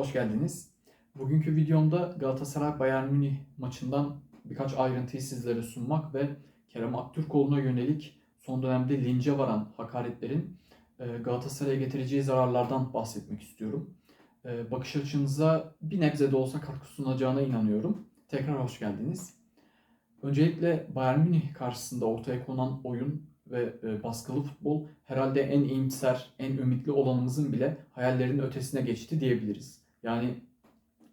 hoş geldiniz. Bugünkü videomda Galatasaray Bayern Münih maçından birkaç ayrıntıyı sizlere sunmak ve Kerem Aktürkoğlu'na yönelik son dönemde lince varan hakaretlerin e, Galatasaray'a getireceği zararlardan bahsetmek istiyorum. E, Bakış açınıza bir nebze de olsa katkı sunacağına inanıyorum. Tekrar hoş geldiniz. Öncelikle Bayern Münih karşısında ortaya konan oyun ve e, baskılı futbol herhalde en iyimser, en ümitli olanımızın bile hayallerinin ötesine geçti diyebiliriz. Yani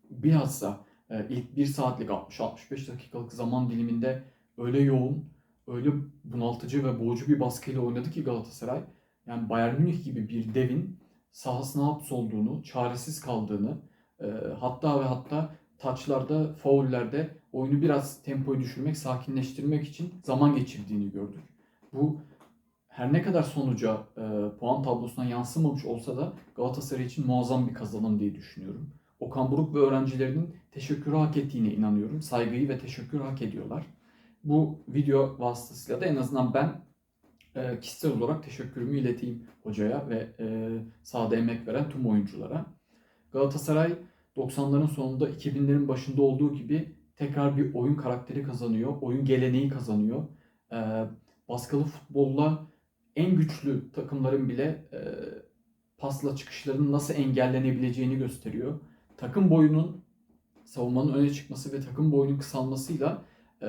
bilhassa e, ilk 1 saatlik 60-65 dakikalık zaman diliminde öyle yoğun, öyle bunaltıcı ve boğucu bir baskıyla oynadı ki Galatasaray. Yani Bayern Münih gibi bir devin sahasına hapsolduğunu, çaresiz kaldığını, e, hatta ve hatta taçlarda, faullerde oyunu biraz tempoyu düşürmek, sakinleştirmek için zaman geçirdiğini gördük. Bu her ne kadar sonuca e, puan tablosuna yansımamış olsa da Galatasaray için muazzam bir kazanım diye düşünüyorum. Okan Buruk ve öğrencilerinin teşekkürü hak ettiğine inanıyorum. Saygıyı ve teşekkürü hak ediyorlar. Bu video vasıtasıyla da en azından ben e, kişisel olarak teşekkürümü ileteyim hocaya ve e, sahada emek veren tüm oyunculara. Galatasaray 90'ların sonunda 2000'lerin başında olduğu gibi tekrar bir oyun karakteri kazanıyor. Oyun geleneği kazanıyor. E, baskılı futbolla en güçlü takımların bile e, pasla çıkışlarının nasıl engellenebileceğini gösteriyor. Takım boyunun savunmanın öne çıkması ve takım boyunun kısalmasıyla e,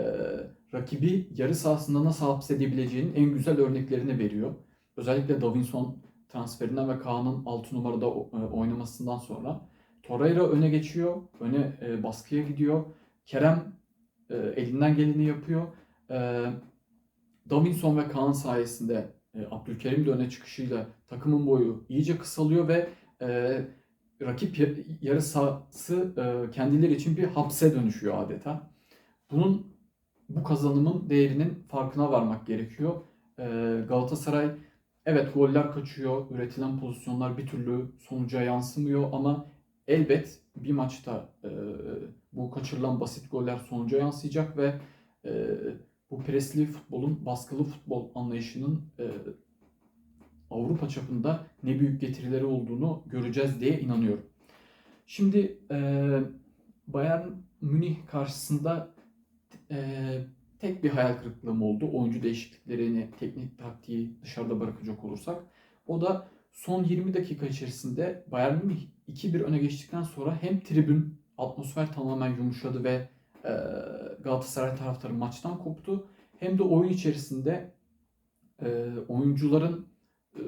rakibi yarı sahasında nasıl hapsedebileceğinin en güzel örneklerini veriyor. Özellikle Davinson transferinden ve Kaan'ın 6 numarada e, oynamasından sonra Torreira öne geçiyor, öne e, baskıya gidiyor. Kerem e, elinden geleni yapıyor. E, Davinson ve Kaan sayesinde Abdülkerim de öne çıkışıyla takımın boyu iyice kısalıyor ve e, rakip ya- yarı sahası e, kendileri için bir hapse dönüşüyor adeta. Bunun bu kazanımın değerinin farkına varmak gerekiyor. E, Galatasaray evet goller kaçıyor, üretilen pozisyonlar bir türlü sonuca yansımıyor ama elbet bir maçta e, bu kaçırılan basit goller sonuca yansıyacak ve e, presli futbolun, baskılı futbol anlayışının e, Avrupa çapında ne büyük getirileri olduğunu göreceğiz diye inanıyorum. Şimdi e, Bayern Münih karşısında e, tek bir hayal kırıklığım oldu. Oyuncu değişikliklerini, teknik taktiği dışarıda bırakacak olursak. O da son 20 dakika içerisinde Bayern Münih 2-1 öne geçtikten sonra hem tribün atmosfer tamamen yumuşadı ve e, Galatasaray taraftarı maçtan koptu. Hem de oyun içerisinde e, oyuncuların e,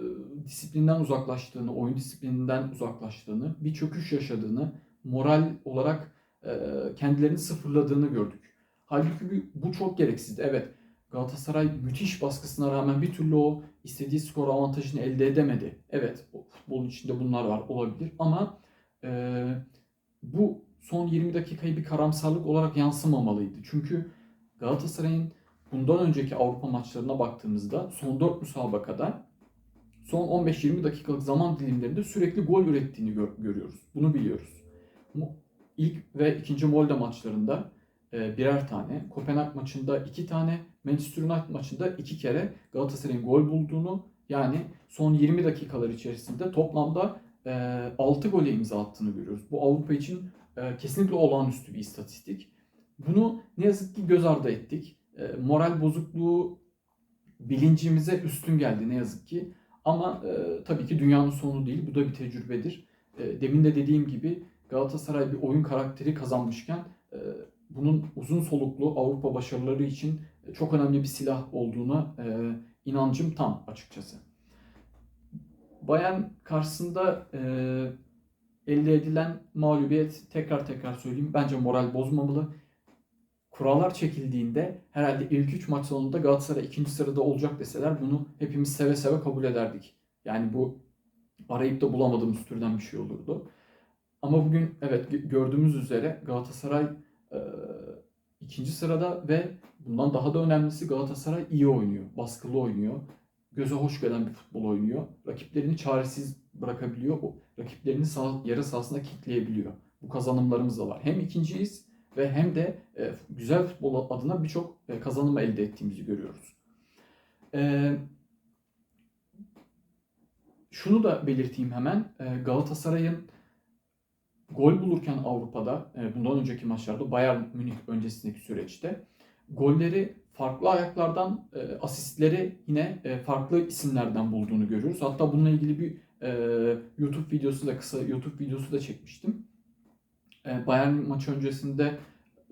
disiplinden uzaklaştığını, oyun disiplininden uzaklaştığını, bir çöküş yaşadığını, moral olarak e, kendilerini sıfırladığını gördük. Halbuki bu çok gereksizdi. Evet Galatasaray müthiş baskısına rağmen bir türlü o istediği skor avantajını elde edemedi. Evet futbolun içinde bunlar var olabilir ama e, bu son 20 dakikayı bir karamsarlık olarak yansımamalıydı. Çünkü Galatasaray'ın bundan önceki Avrupa maçlarına baktığımızda son 4 müsabakada son 15-20 dakikalık zaman dilimlerinde sürekli gol ürettiğini gör- görüyoruz. Bunu biliyoruz. İlk ve ikinci Molde maçlarında e, birer tane, Kopenhag maçında iki tane, Manchester United maçında iki kere Galatasaray'ın gol bulduğunu yani son 20 dakikalar içerisinde toplamda e, 6 gole imza attığını görüyoruz. Bu Avrupa için e, kesinlikle olağanüstü bir istatistik. Bunu ne yazık ki göz ardı ettik. E, moral bozukluğu bilincimize üstün geldi ne yazık ki. Ama e, tabii ki dünyanın sonu değil. Bu da bir tecrübedir. E, demin de dediğim gibi Galatasaray bir oyun karakteri kazanmışken e, bunun uzun soluklu Avrupa başarıları için çok önemli bir silah olduğuna e, inancım tam açıkçası. Bayern karşısında e, elde edilen mağlubiyet tekrar tekrar söyleyeyim bence moral bozmamalı. Kurallar çekildiğinde herhalde ilk 3 maç sonunda Galatasaray ikinci sırada olacak deseler bunu hepimiz seve seve kabul ederdik. Yani bu arayıp da bulamadığımız türden bir şey olurdu. Ama bugün evet gö- gördüğümüz üzere Galatasaray e, ikinci sırada ve bundan daha da önemlisi Galatasaray iyi oynuyor, baskılı oynuyor. Göze hoş gelen bir futbol oynuyor. Rakiplerini çaresiz bırakabiliyor. Rakiplerini sağ, yarı sahasında kitleyebiliyor. Bu kazanımlarımız da var. Hem ikinciyiz ve hem de e, güzel futbol adına birçok e, kazanım elde ettiğimizi görüyoruz. E, şunu da belirteyim hemen. E, Galatasaray'ın gol bulurken Avrupa'da e, bundan önceki maçlarda Bayern Münih öncesindeki süreçte golleri farklı ayaklardan e, asistleri yine e, farklı isimlerden bulduğunu görüyoruz. Hatta bununla ilgili bir e, YouTube videosu da kısa YouTube videosu da çekmiştim. E, Bayern maçı öncesinde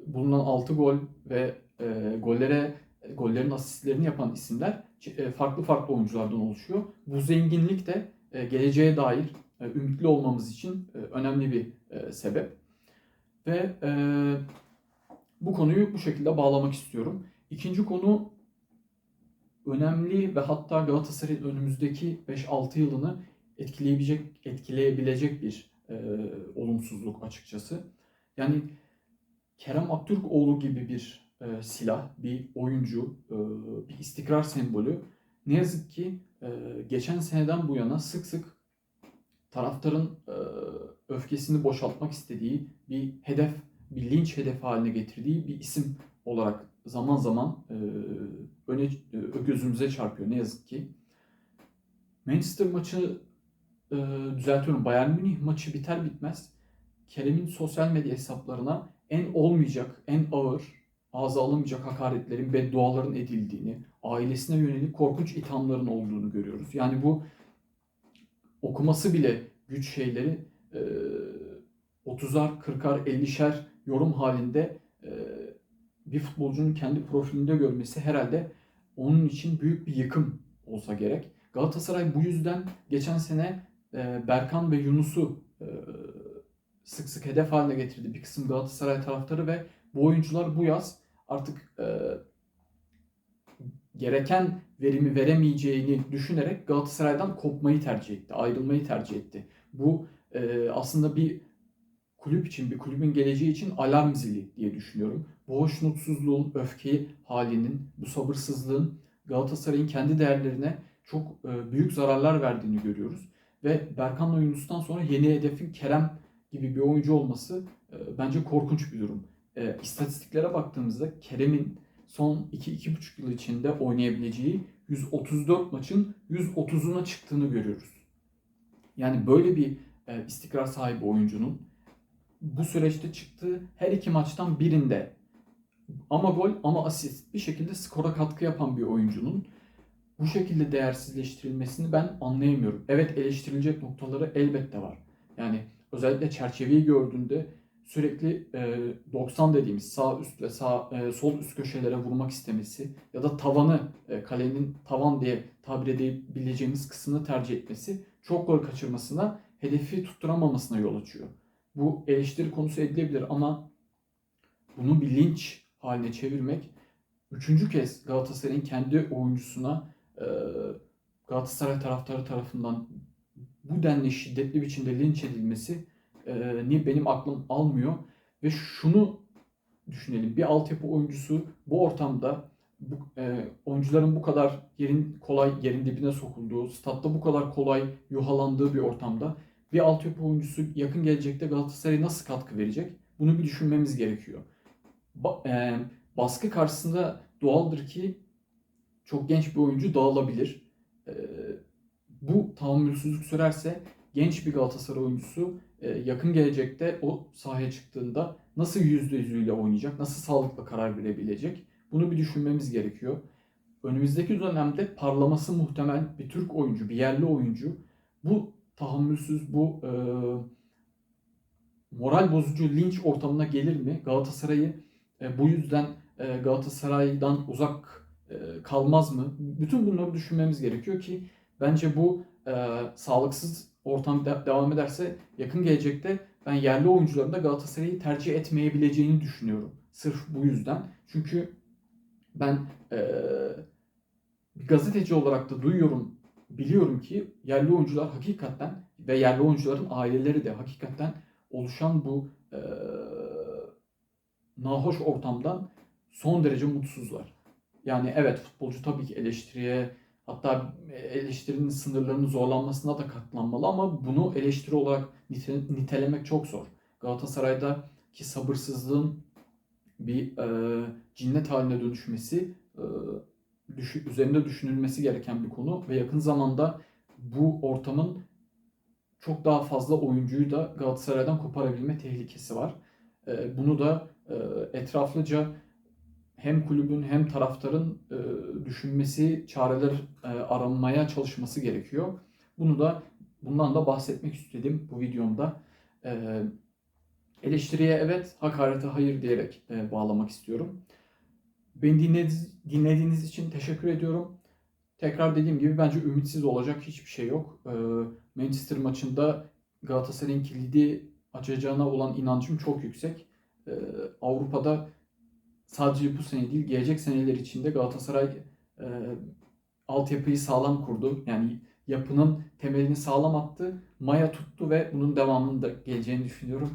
bulunan 6 gol ve e, gollere gollerin asistlerini yapan isimler e, farklı farklı oyunculardan oluşuyor. Bu zenginlik de e, geleceğe dair e, ümitli olmamız için e, önemli bir e, sebep. Ve e, bu konuyu bu şekilde bağlamak istiyorum. İkinci konu önemli ve hatta Galatasaray'ın önümüzdeki 5-6 yılını etkileyebilecek etkileyebilecek bir e, olumsuzluk açıkçası. Yani Kerem Aktürkoğlu gibi bir e, silah, bir oyuncu, e, bir istikrar sembolü ne yazık ki e, geçen seneden bu yana sık sık taraftarın e, öfkesini boşaltmak istediği bir hedef, bir linç hedefi haline getirdiği bir isim olarak zaman zaman e, öne e, gözümüze çarpıyor ne yazık ki. Manchester maçı e, düzeltiyorum. Bayern Münih maçı biter bitmez Kerem'in sosyal medya hesaplarına en olmayacak, en ağır, ağza alınmayacak hakaretlerin, bedduaların edildiğini, ailesine yönelik korkunç ithamların olduğunu görüyoruz. Yani bu okuması bile güç şeyleri e, 30'ar, 40'ar, 50'şer yorum halinde e, bir futbolcunun kendi profilinde görmesi herhalde onun için büyük bir yıkım olsa gerek. Galatasaray bu yüzden geçen sene e, Berkan ve Yunus'u e, sık sık hedef haline getirdi bir kısım Galatasaray taraftarı ve bu oyuncular bu yaz artık e, gereken verimi veremeyeceğini düşünerek Galatasaray'dan kopmayı tercih etti, ayrılmayı tercih etti. Bu e, aslında bir kulüp için, bir kulübün geleceği için alarm zili diye düşünüyorum. Bu hoşnutsuzluğun, öfke halinin, bu sabırsızlığın Galatasaray'ın kendi değerlerine çok büyük zararlar verdiğini görüyoruz. Ve Berkan'la Yunus'tan sonra yeni hedefin Kerem gibi bir oyuncu olması e, bence korkunç bir durum. E, istatistiklere baktığımızda Kerem'in son 2-2,5 yıl içinde oynayabileceği 134 maçın 130'una çıktığını görüyoruz. Yani böyle bir e, istikrar sahibi oyuncunun bu süreçte çıktığı her iki maçtan birinde ama gol ama asist bir şekilde skora katkı yapan bir oyuncunun bu şekilde değersizleştirilmesini ben anlayamıyorum. Evet eleştirilecek noktaları elbette var. Yani özellikle çerçeveyi gördüğünde sürekli e, 90 dediğimiz sağ üst ve sağ e, sol üst köşelere vurmak istemesi ya da tavanı e, kalenin tavan diye tabir edebileceğimiz kısmını tercih etmesi çok gol kaçırmasına, hedefi tutturamamasına yol açıyor. Bu eleştiri konusu edilebilir ama bunu bir linç haline çevirmek üçüncü kez Galatasaray'ın kendi oyuncusuna Galatasaray taraftarı tarafından bu denli şiddetli biçimde linç edilmesi e, ni benim aklım almıyor. Ve şunu düşünelim. Bir altyapı oyuncusu bu ortamda bu, e, oyuncuların bu kadar yerin kolay yerin dibine sokulduğu, statta bu kadar kolay yuhalandığı bir ortamda bir altyapı oyuncusu yakın gelecekte Galatasaray'a nasıl katkı verecek? Bunu bir düşünmemiz gerekiyor. Ba, e, baskı karşısında doğaldır ki çok genç bir oyuncu dağılabilir. E, bu tahammülsüzlük sürerse genç bir Galatasaray oyuncusu e, yakın gelecekte o sahaya çıktığında nasıl yüzde yüzüyle oynayacak, nasıl sağlıklı karar verebilecek bunu bir düşünmemiz gerekiyor. Önümüzdeki dönemde parlaması muhtemel bir Türk oyuncu, bir yerli oyuncu bu tahammülsüz, bu e, moral bozucu linç ortamına gelir mi? Galatasaray'ı e, bu yüzden e, Galatasaray'dan uzak kalmaz mı? Bütün bunları düşünmemiz gerekiyor ki bence bu e, sağlıksız ortam de- devam ederse yakın gelecekte ben yerli oyuncuların da Galatasaray'ı tercih etmeyebileceğini düşünüyorum. Sırf bu yüzden. Çünkü ben e, gazeteci olarak da duyuyorum, biliyorum ki yerli oyuncular hakikaten ve yerli oyuncuların aileleri de hakikaten oluşan bu e, nahoş ortamdan son derece mutsuzlar. Yani evet futbolcu tabii ki eleştiriye hatta eleştirinin sınırlarının zorlanmasına da katlanmalı ama bunu eleştiri olarak nite- nitelemek çok zor. Galatasaray'da ki sabırsızlığın bir e, cinnet haline dönüşmesi e, düş- üzerinde düşünülmesi gereken bir konu ve yakın zamanda bu ortamın çok daha fazla oyuncuyu da Galatasaray'dan koparabilme tehlikesi var. E, bunu da e, etraflıca hem kulübün hem taraftarın e, düşünmesi, çareler e, aranmaya çalışması gerekiyor. Bunu da bundan da bahsetmek istedim bu videomda. E, eleştiriye evet, hakarete hayır diyerek e, bağlamak istiyorum. Beni dinlediğiniz, dinlediğiniz için teşekkür ediyorum. Tekrar dediğim gibi bence ümitsiz olacak hiçbir şey yok. E, Manchester maçında Galatasaray'ın kilidi açacağına olan inancım çok yüksek. E, Avrupa'da sadece bu sene değil, gelecek seneler içinde Galatasaray e, altyapıyı sağlam kurdu. Yani yapının temelini sağlam attı. Maya tuttu ve bunun devamının da geleceğini düşünüyorum.